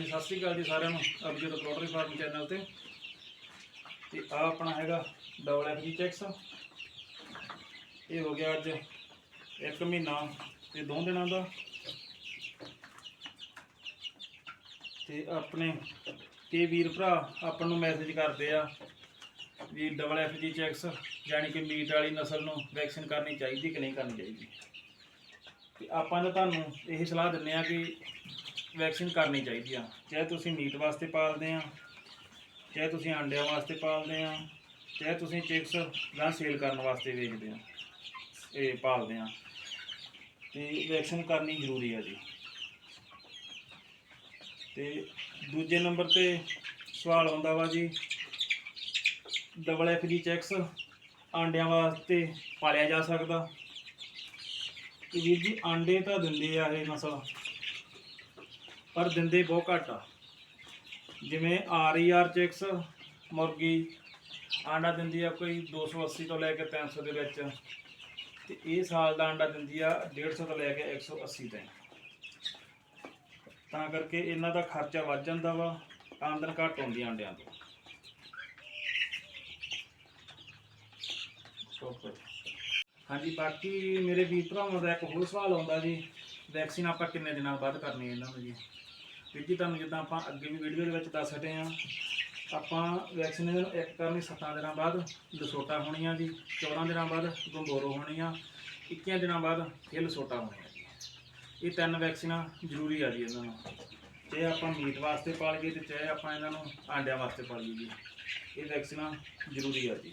ਹਾਂਜੀ ਸਤਿ ਸ੍ਰੀ ਅਕਾਲ ਜੀ ਸਾਰਿਆਂ ਨੂੰ। ਅਬਜੋਤ ਪੋਲਟਰੀ ਫਾਰਮ ਚੈਨਲ ਤੇ। ਤੇ ਆ ਆਪਣਾ ਹੈਗਾ ਡਬਲ ਐਫ ਜੀ ਚੈਕਸ ਇਹ ਹੋ ਗਿਆ ਅੱਜ ਇੱਕ ਮਹੀਨਾ ਤੇ ਦੋ ਦਿਨਾਂ ਦਾ। ਤੇ ਆਪਣੇ ਕੇ ਵੀਰ ਭਰਾ ਆਪਾਂ ਨੂੰ ਮੈਸੇਜ ਕਰਦੇ ਆ ਵੀ ਡਬਲ ਐਫ ਜੀ ਚੈਕਸ ਯਾਨੀ ਕਿ ਮੀਟ ਵਾਲੀ ਨਸਲ ਨੂੰ ਵੈਕਸੀਨ ਕਰਨੀ ਚਾਹੀਦੀ ਕਿ ਨਹੀਂ ਕਰਨੀ ਚਾਹੀਦੀ। ਤੇ ਆਪਾਂ ਤਾਂ ਤੁਹਾਨੂੰ ਇਹ ਸਲਾਹ ਦਿੰਦੇ ਆ ਕਿ ਵੈਕਸੀਨ ਕਰਨੀ ਚਾਹੀਦੀ ਆ। ਚਾਹੇ ਤੁਸੀਂ ਮੀਟ ਵਾਸਤੇ ਪਾਲਦੇ ਆ, ਚਾਹੇ ਤੁਸੀਂ ਅੰਡਿਆਂ ਵਾਸਤੇ ਪਾਲਦੇ ਆ, ਚਾਹੇ ਤੁਸੀਂ ਚਿਕਸ ਜਾਂ ਸੇਲ ਕਰਨ ਵਾਸਤੇ ਵੇਚਦੇ ਆ, ਇਹ ਪਾਲਦੇ ਆ। ਤੇ ਵੈਕਸੀਨ ਕਰਨੀ ਜ਼ਰੂਰੀ ਆ ਜੀ। ਤੇ ਦੂਜੇ ਨੰਬਰ ਤੇ ਸਵਾਲ ਆਉਂਦਾ ਵਾ ਜੀ ਡਬਲ ਐਫ ਜੀ ਚੈਕਸ ਆਂਡਿਆਂ ਵਾਸਤੇ ਪਾਲਿਆ ਜਾ ਸਕਦਾ? ਤੇ ਵੀਰ ਜੀ, ਆਂਡੇ ਤਾਂ ਦਿੰਦੇ ਆ ਇਹ ਨਸਲ। ਪਰ ਦਿੰਦੇ ਬਹੁਤ ਘੱਟ ਆ। ਜਿਵੇਂ ਆਰ ਈ ਆਰ ਚੈਕਸ ਮੁਰਗੀ ਆਂਡਾ ਦਿੰਦੀ ਆ ਕੋਈ 280 ਤੋਂ ਲੈ ਕੇ 300 ਦੇ ਵਿੱਚ। ਤੇ ਇਹ ਸਾਲ ਦਾ ਆਂਡਾ ਦਿੰਦੀ ਆ 150 ਤੋਂ ਲੈ ਕੇ 180 ਤੱਕ। ਤਾਂ ਕਰਕੇ ਇਹਨਾਂ ਦਾ ਖਰਚਾ ਵੱਧ ਜਾਂਦਾ ਵਾ, ਆਮਦਨ ਘੱਟ ਹੁੰਦੀ ਆਂਡਿਆਂ ਤੋਂ। ਹਾਂਜੀ, ਬਾਕੀ ਮੇਰੇ ਵੀਰ ਭਰਾਵਾਂ ਦਾ ਇੱਕ ਹੋਰ ਸਵਾਲ ਆਉਂਦਾ ਜੀ। ਵੈਕਸੀਨ ਆਪਾਂ ਕਿੰਨੇ ਦਿਨਾਂ ਬਾਅਦ ਕਰਨੀ ਹੈ ਇਹਨਾਂ ਨੂੰ ਜੀ? ਵੀਰ ਜੀ ਤੁਹਾਨੂੰ ਜਿੱਦਾਂ ਆਪਾਂ ਅੱਗੇ ਵੀ ਵੀਡੀਓ ਦੇ ਵਿੱਚ ਦੱਸ ਹਟੇ ਆ ਆਪਾਂ ਵੈਕਸੀਨ ਇੱਕ ਕਰਨੀ 7 ਦਿਨਾਂ ਬਾਅਦ, ਲਸੋਟਾ ਹੋਣੀਆਂ ਜੀ 14 ਦਿਨਾਂ ਬਾਅਦ ਗੰਬੋਰੋ ਹੋਣੀਆਂ 21 ਦਿਨਾਂ ਬਾਅਦ ਫਿਰ ਲਸੋਟਾ ਹੋਣੀਆਂ ਜੀ। ਇਹ ਤਿੰਨ ਵੈਕਸੀਨਾਂ ਜ਼ਰੂਰੀ ਆ ਜੀ ਇਹਨਾਂ ਨੂੰ। ਚਾਹੇ ਆਪਾਂ ਮੀਟ ਵਾਸਤੇ ਪਾਲੀਏ ਤੇ ਚਾਹੇ ਆਪਾਂ ਇਹਨਾਂ ਨੂੰ ਆਂਡਿਆਂ ਵਾਸਤੇ ਪਾਲੀਏ ਜੀ। ਇਹ ਵੈਕਸੀਨਾਂ ਜ਼ਰੂਰੀ ਆ ਜੀ।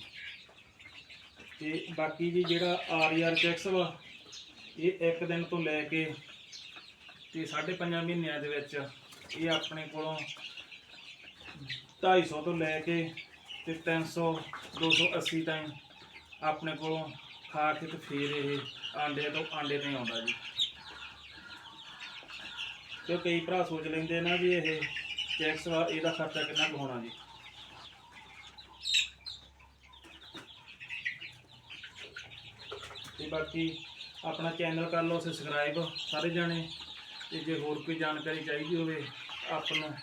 ਤੇ ਬਾਕੀ ਜੀ ਜਿਹੜਾ ਆਰ ਚੈਕਸ ਵਾ, ਇਹ ਇੱਕ ਦਿਨ ਤੋਂ ਲੈ ਕੇ ਤੇ 5.5 ਮਹੀਨਿਆਂ ਦੇ ਵਿੱਚ ਇਹ ਆਪਣੇ ਕੋਲੋਂ 250 ਤੋਂ ਲੈ ਕੇ ਤੇ 300 280 ਤਾਈਂ ਆਪਣੇ ਕੋਲੋਂ ਖਾ ਕੇ ਤੇ ਫੇਰ ਇਹ ਆਂਡੇ ਤੋਂ ਆਂਡੇ ਤੇ ਆਉਂਦਾ ਜੀ। ਤੇ ਕਈ ਭਰਾ ਸੋਚ ਲੈਂਦੇ ਨਾ ਵੀ ਇਹ ਚੈਕਸ ਵਾ, ਇਹਦਾ ਖਰਚਾ ਕਿੰਨਾ ਕੁ ਹੋਣਾ ਜੀ। ਤੇ ਬਾਕੀ ਆਪਣਾ ਚੈਨਲ ਕਰ ਲਓ ਸਬਸਕ੍ਰਾਈਬ ਸਾਰੇ ਜਾਣੇ। ਤੇ ਜੇ ਹੋਰ ਕੋਈ ਜਾਣਕਾਰੀ ਚਾਹੀਦੀ ਹੋਵੇ ਆਪਾਂ ਨੂੰ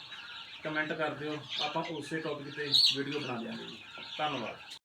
ਕਮੈਂਟ ਕਰ ਦਿਓ। ਆਪਾਂ ਉਸੇ ਟੌਪਿਕ ਤੇ ਵੀਡੀਓ ਬਣਾ ਦਿਆਂਗੇ। ਜੀ ਧੰਨਵਾਦ।